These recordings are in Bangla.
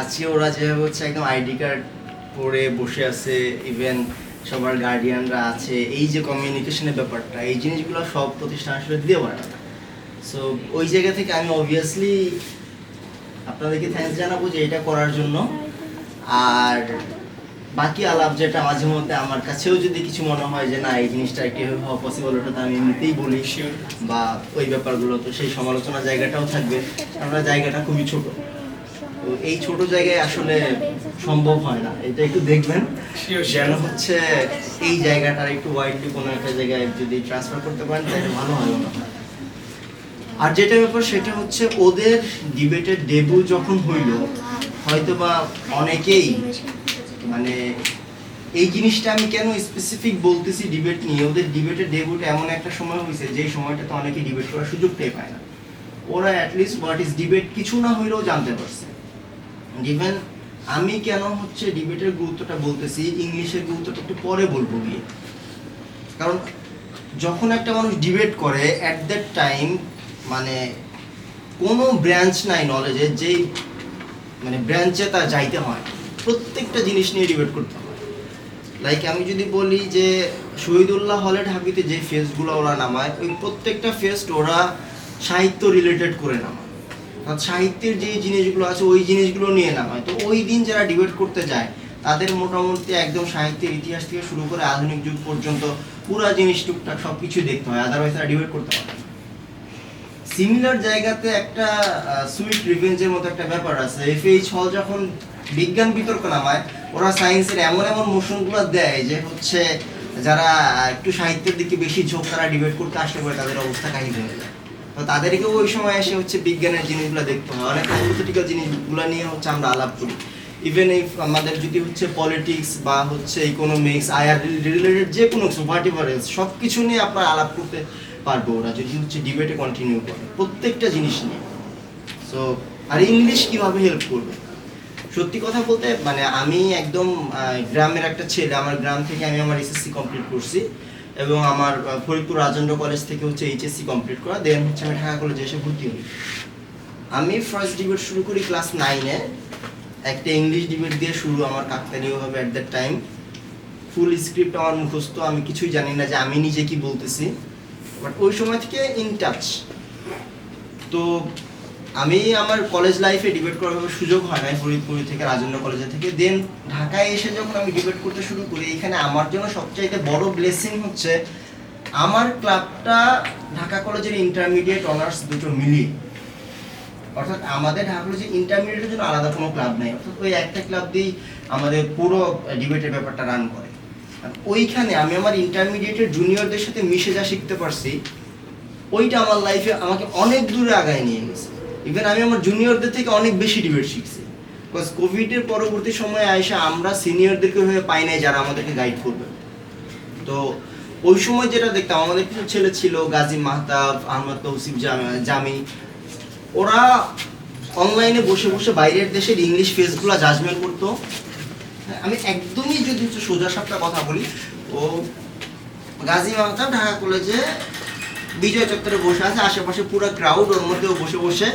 আজকে ওরা যেভাবে হচ্ছে একদম আইডি কার্ড পরে বসে আছে ইভেন সবার গার্ডিয়ানরা আছে এই যে কমিউনিকেশনের ব্যাপারটা এই জিনিসগুলো সব প্রতিষ্ঠান আসলে দিতে পারে না। সো ওই জায়গা থেকে আমি অবভিয়াসলি আপনাদেরকে থ্যাঙ্কস জানাব যে এটা করার জন্য। আর বাকি আলাপ যেটা মাঝে মধ্যে আমার কাছেও যদি কিছু মনে হয় যে না এই জিনিসটা একটু এভাবে হওয়া পসিবল ওটা তো আমি এমনিতেই বলি। বা ওই ব্যাপারগুলো তো সেই সমালোচনা জায়গাটাও থাকবে। আমরা জায়গাটা খুবই ছোট। তো এই ছোট জায়গায় আসলে সম্ভব হয় না। এটা একটু দেখবেন। যেন হচ্ছে এই জায়গাটার একটু ওয়াইডলি কোনো একটা জায়গায় যদি ট্রান্সফার করতে পারেন তাহলে ভালো হয় হয় আর যেটা ব্যাপার সেটা হচ্ছে ওদের ডিবেটের ডেবু যখন হইল হয়তো বা অনেকেই মানে এই জিনিসটা আমি কেন স্পেসিফিক বলতেছি ডিবেট নিয়ে ওদের ডিবেটের ডেবুট এমন একটা সময় হয়েছে যে সময়টাতে অনেকে ডিবেট করার সুযোগটাই পায় না। ওরা অ্যাটলিস্ট হোয়াট ইজ ডিবেট কিছু না হইলেও জানতে পারছে। ইভেন আমি কেন হচ্ছে ডিবেটের গুরুত্বটা বলতেছি ইংলিশের গুরুত্বটা একটু পরে বলব গিয়ে। কারণ যখন একটা মানুষ ডিবেট করে অ্যাট দ্যাট টাইম মানে কোনো ব্রাঞ্চ নাই নলেজের যেই মানে ব্রাঞ্চে তার যাইতে হয়। প্রত্যেকটা জিনিস নিয়ে ডিবেট করতে হয়। লাইক আমি যদি বলি যে শহীদুল্লাহ হলে ঢাকিতে যে ফেসগুলো ওরা নামায়, ওই প্রত্যেকটা ফেস্ট ওরা সাহিত্য রিলেটেড করে নামায়। সাহিত্যের যে জিনিসগুলো আছে, ওই জিনিসগুলো নিয়ে নামায় তো ওই দিন যারা ডিবেট করতে যায়, তাদের মোটামুটি একদম সাহিত্যের ইতিহাস থেকে শুরু করে আধুনিক যুগ পর্যন্ত পুরা জিনিস টুকটাক সব কিছু দেখতে হয় আদারওয়াইজ তারা ডিবেট করতে পারে সিমিলার জায়গাতে একটা সুইট রিভেঞ্জের মতো একটা ব্যাপার আছে। এফএইচ হল যখন বিজ্ঞান বিতর্ক নামায়, ওরা সায়েন্সের এমন এমন মোশনগুলো দেয় যে হচ্ছে, যারা একটু সাহিত্যের দিকে বেশি ঝোঁক তারা ডিবেট করতে আসলে পরে তাদের অবস্থা কাহিনী হয়ে যায়। তাদেরকেও ওই সময় এসে হচ্ছে বিজ্ঞানের জিনিসগুলো দেখতে হয়। অনেক হাইপোথেটিক্যাল জিনিসগুলো নিয়ে হচ্ছে আমরা আলাপ করি। ইভেন এই আমাদের যদি হচ্ছে পলিটিক্স বা হচ্ছে ইকোনমিক্স আয়ার রিলেটেড যে কোনো হোয়াট সব কিছু নিয়ে আপনার আলাপ করতে পারব ওরা যদি হচ্ছে ডিবেটে কন্টিনিউ করে, প্রত্যেকটা জিনিস নিয়ে। সো আর ইংলিশ কীভাবে হেল্প করবে? সত্যি কথা বলতে মানে আমি একদম গ্রামের একটা ছেলে, আমার গ্রাম থেকে আমি আমার এসএসসি কমপ্লিট করছি। এবং আমার ফরিদপুর রাজেন্দ্র কলেজ থেকে হচ্ছে এইচএসসি কমপ্লিট করা। দেন হচ্ছে আমি ঢাকা কলেজে এসে ভর্তি হই। আমি ফার্স্ট ডিবেট শুরু করি ক্লাস নাইনে একটা ইংলিশ ডিবেট দিয়ে শুরু আমার কাকতালীয়ভাবে at that time full script আমার মুখস্থ, আমি কিছুই জানি না যে আমি নিজে কি বলতেছি। বাট ওই সময় থেকে ইন টাচ তো আমি আমার কলেজ লাইফে ডিবেট করার সুযোগ হয় নাই, ফরিদপুর থেকে, রাজেন্দ্র কলেজে থেকে। দেন ঢাকায় এসে যখন আমি ডিবেট করতে শুরু করি, এখানে আমার জন্য সবচাইতে বড় ব্লেসিং হচ্ছে, আমার ক্লাবটা ঢাকা কলেজের ইন্টারমিডিয়েট অনার্স দুটো মিলিয়ে। অর্থাৎ আমাদের ঢাকা কলেজের ইন্টারমিডিয়েটের জন্য আলাদা কোনো ক্লাব নেই। অর্থাৎ ওই একটা ক্লাব দিয়েই আমাদের পুরো ডিবেটের ব্যাপারটা রান করে। ওইখানে আমি আমার ইন্টারমিডিয়েটের জুনিয়রদের সাথে মিশে যা শিখতে পারছি, ওইটা আমার লাইফে আমাকে অনেক দূরে আগায় নিয়ে গেছে। ইভেন আমি আমার জুনিয়রদের থেকে অনেক বেশি ডিবেট শিখছি। বিকজ কোভিডের পরবর্তী সময়ে আইসা আমরা সিনিয়রদেরকে হয়ে পাই নাই যারা আমাদেরকে গাইড করবে। তো ওই সময় যেটা দেখতাম আমাদের কিছু ছেলে ছিল গাজী মাহতাব আহমদ তৌসিফ জাম- জামি। ওরা অনলাইনে বসে বসে বাইরের দেশের ইংলিশ ফেসগুলো জাজমেন্ট করতো। হ্যাঁ, আমি একদমই যদি সোজা সাপটা কথা বলি ও গাজী মাহতাব ঢাকা কলেজে বিজয় চত্বরে বসে আছে, আশেপাশে পুরো ক্রাউড ওর মধ্যেও বসে বসে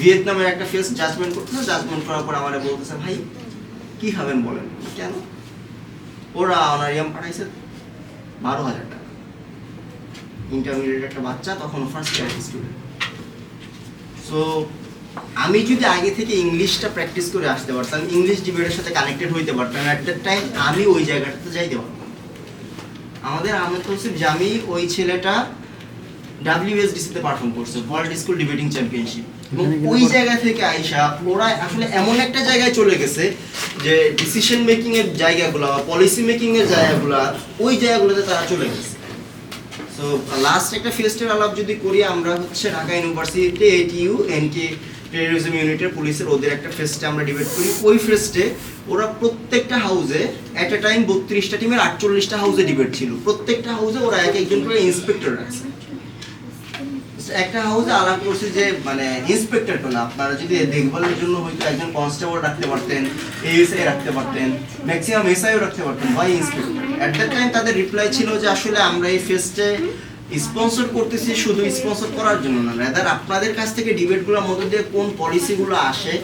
ভিয়েতনামের একটা ফেস জাজমেন্ট করতেছে জাজমেন্ট করার পর আমার বলতেছে, ভাই, কি খাবেন বলেন? কেন? ওরা অনারিয়াম পাঠাইছে, বারো হাজার টাকা। ইন্টারমিডিয়েট একটা বাচ্চা, তখন ফার্স্ট ইয়ার স্টুডেন্ট সো আমি যদি আগে থেকে ইংলিশটা প্র্যাকটিস করে আসতে পারতাম, ইংলিশ ডিবেটের সাথে কানেক্টেড হইতে পারতাম অ্যাট দ্যাট টাইম আমি ওই জায়গাটাতে যাইতে পারতাম। আমাদের আমি আহমেদ তৌসিফ জামি ওই ছেলেটা ডাব্লিউএসডিসিতে পারফর্ম করছে ওয়ার্ল্ড স্কুল ডিবেটিং চ্যাম্পিয়নশিপ এবং ওই জায়গা থেকে আইসা ওরা আসলে এমন একটা জায়গায় চলে গেছে যে ডিসিশন মেকিং এর জায়গাগুলো বা পলিসি মেকিং এর জায়গাগুলো ওই জায়গাগুলোতে তারা চলে গেছে। সো লাস্ট একটা ফেস্টের আলাপ যদি করি আমরা হচ্ছে ঢাকা ইউনিভার্সিটিতে এটিইউ এনকে টেরোরিজম ইউনিটের পুলিশের ওদের একটা ফেস্টে আমরা ডিবেট করি। ওই ফেস্টে ওরা প্রত্যেকটা হাউসে অ্যাট এ টাইম বত্রিশটা টিমের আটচল্লিশটা হাউসে ডিবেট ছিল। প্রত্যেকটা হাউসে ওরা এক একজন করে ইন্সপেক্টর রাখছে একটা হাউসে আলাপ করছে যে মানে ইন্সপেক্টর না, আপনারা যদি দেখভালের জন্য হয়তো একজন কনস্টেবল রাখতে পারতেন এএসআই রাখতে পারতেন ম্যাক্সিমাম এসআইও রাখতে পারতেন by inspector at that time তাদের রিপ্লাই ছিল যে, আসলে আমরা এই ফেস্টে স্পন্সর করতেছি, শুধু স্পন্সর করার জন্য না রাদার আপনাদের কাছ থেকে ডিবেটগুলোর মধ্যে দিয়ে কোন পলিসিগুলো আসে,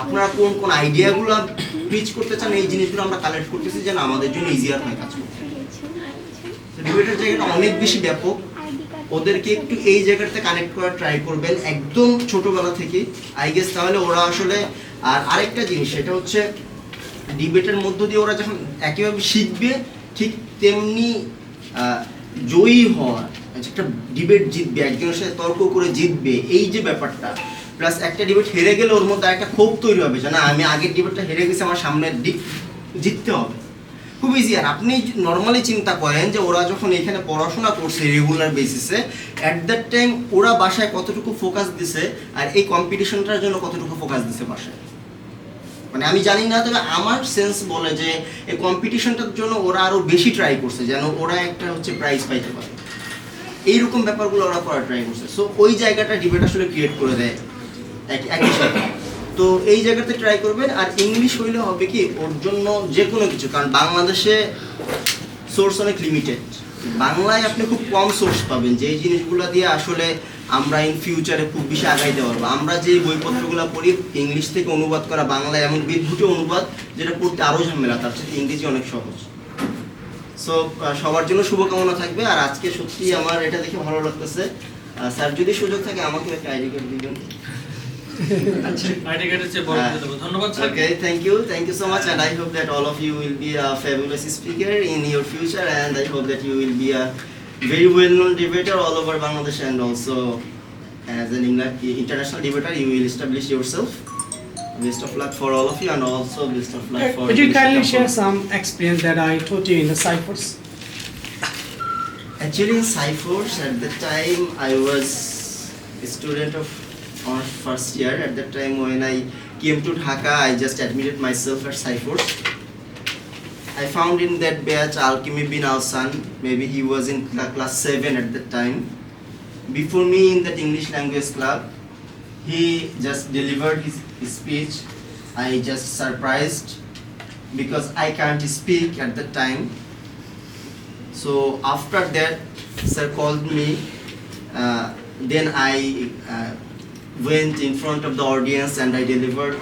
আপনারা কোন কোন আইডিয়াগুলো পিচ করতে চান, এই জিনিসগুলো আমরা কালেক্ট করতেছি যেন আমাদের জন্য ইজিয়ার হয় কাজ করতে। ডিবেটের জায়গাটা অনেক বেশি ব্যাপক। ওদেরকে একটু এই জায়গাটাতে কানেক্ট করার ট্রাই করবেন একদম ছোটবেলা থেকে। আই গেস তাহলে ওরা আসলে, আর আরেকটা জিনিস, সেটা হচ্ছে ডিবেটের মধ্য দিয়ে ওরা যখন একেভাবে শিখবে, ঠিক তেমনি জয়ী হওয়া একটা ডিবেট জিতবে একজনের সাথে তর্ক করে জিতবে, এই যে ব্যাপারটা। প্লাস একটা ডিবেট হেরে গেলে ওর মধ্যে একটা ক্ষোভ তৈরি হবে যে, না, আমি আগের ডিবেটটা হেরে গেছি, আমার সামনের দিক জিততে হবে। খুব ইজি আর আপনি নর্মালি চিন্তা করেন যে ওরা যখন এখানে পড়াশোনা করছে রেগুলার বেসিসে অ্যাট দ্যাট টাইম ওরা বাসায় কতটুকু ফোকাস দিছে আর এই কম্পিটিশনটার জন্য কতটুকু ফোকাস দিছে বাসায়? মানে আমি জানি না, তবে আমার সেন্স বলে যে এই কম্পিটিশনটার জন্য ওরা আরও বেশি ট্রাই করছে, যেন ওরা একটা হচ্ছে প্রাইজ পাইতে পারে। এইরকম ব্যাপারগুলো ওরা করার ট্রাই করছে। সো ওই জায়গাটা ডিবেট আসলে ক্রিয়েট করে দেয়। এক- একই সাথে তো এই জায়গাতে ট্রাই করবেন। আর ইংলিশ হইলে হবে কি, ওর জন্য যে কোনো কিছু। কারণ বাংলাদেশে সোর্স অনেক লিমিটেড বাংলায় আপনি খুব কম সোর্স পাবেন। যেই জিনিসগুলো দিয়ে আসলে আমরা ইন ফিউচারে খুব বেশি আগাইতে পারব। আমরা যে বইপত্রগুলো পড়ি ইংলিশ থেকে অনুবাদ করা, বাংলায় এমন বিদ্ভুটে অনুবাদ, যেটা পড়তে আরও ঝামেলা, তার সাথে ইংরেজি অনেক সহজ। সো সবার জন্য শুভকামনা থাকবে। আর আজকে সত্যি আমার এটা দেখে ভালো লাগতেছে। স্যার যদি সুযোগ থাকে, আমাকে একটা আইডি কার্ড দিবেন। ধন্যবাদ Okay, thank you. Thank you so much. And I hope that all of you will be a fabulous speaker in your future. And I hope that you will be a very well known debater all over Bangladesh and also as an England, international debater, you will establish yourself. Best of luck for all of you and also best of luck for Could you kindly share some experience that I taught you in the ciphers? Actually, in Cyphers, at the time I was a student of our first year. At that time, when I came to Dhaka, I just admitted myself at Cyphers. I found in that batch Alchemy bin Alsan. Maybe he was in cla- class seven at that time. Before me in that English language club, he just delivered his, his speech. I just surprised because I can't speak at that time. So after that, sir called me. Uh, then I uh, went in front of the audience and I delivered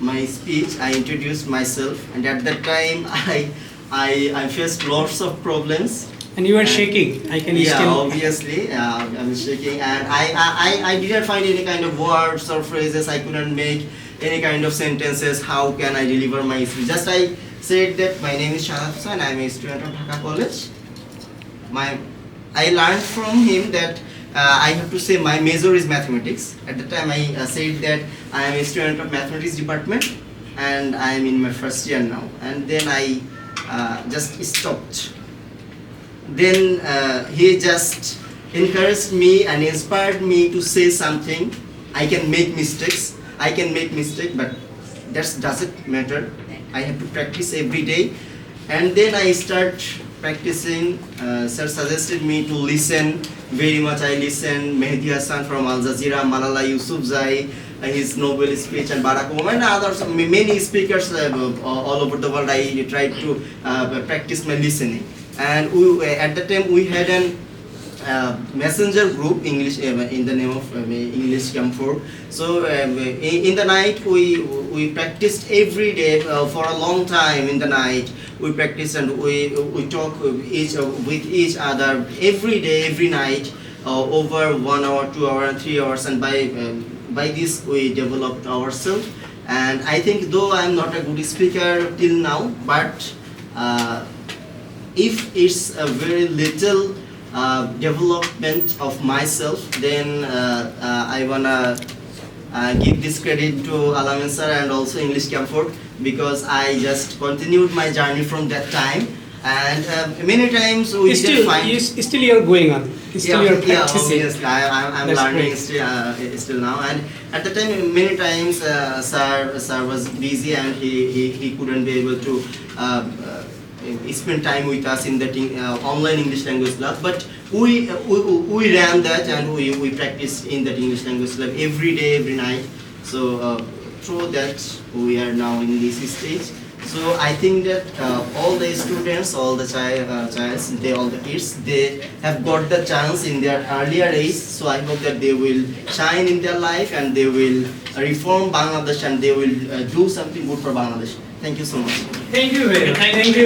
my speech. I introduced myself, and at that time, I I, I faced lots of problems. And you were shaking. I can yeah, still. obviously, uh, I was shaking, and I, I, I, didn't find any kind of words or phrases. I couldn't make any kind of sentences. How can I deliver my speech? Just I said that my name is Shahab Hussain. I'm a student of Dhaka College. My, I learned from him that I have to say my major is mathematics. At the time, I uh, said that I am a student of mathematics department, and I am in my first year now. And then I uh, just stopped. Then uh, he just encouraged me and inspired me to say something. I can make mistakes. I can make mistake but that doesn't matter. I have to practice every day. And then i start practicing uh, sir suggested me to listen very much i listened mehdi hassan from al jazeera malala yousafzai uh, his Nobel speech and Barack Obama and others, many speakers uh, all over the world. I tried to uh, practice my listening and we, at that time we had an uh, messenger group English uh, in the name of uh, English Comfort. So um, in, in the night we we practiced every day uh, for a long time. In the night we practice and we we talk with each with each other every day, every night. Uh, over one hour, two hour, and three hours, and by um, by this we developed ourselves. And I think though I'm not a good speaker till now, but uh, if it's a very little uh, development of myself, then uh, uh, I wanna uh, give this credit to Alamin sir and also English Comfort because I just continued my journey from that time. And uh, many times we Still, find. you, still you're going on. Still yeah, you're yeah, practicing. obviously. I, I'm, I'm learning still, uh, still now. And at the time, many times, uh, sir, sir was busy and he, he, he couldn't be able to uh, uh, spend time with us in that uh, online English language club. But we, we, we ran that and we, we practiced in that English language club every day, every night. So uh, through that, we are now in this stage. So I think that uh, all the students, all the child, uh, childs, they all the kids, they have got the chance in their earlier age. So I hope that they will shine in their life and they will reform Bangladesh and they will uh, do something good for Bangladesh. Thank you so much. Thank you very much. Thank Thank you.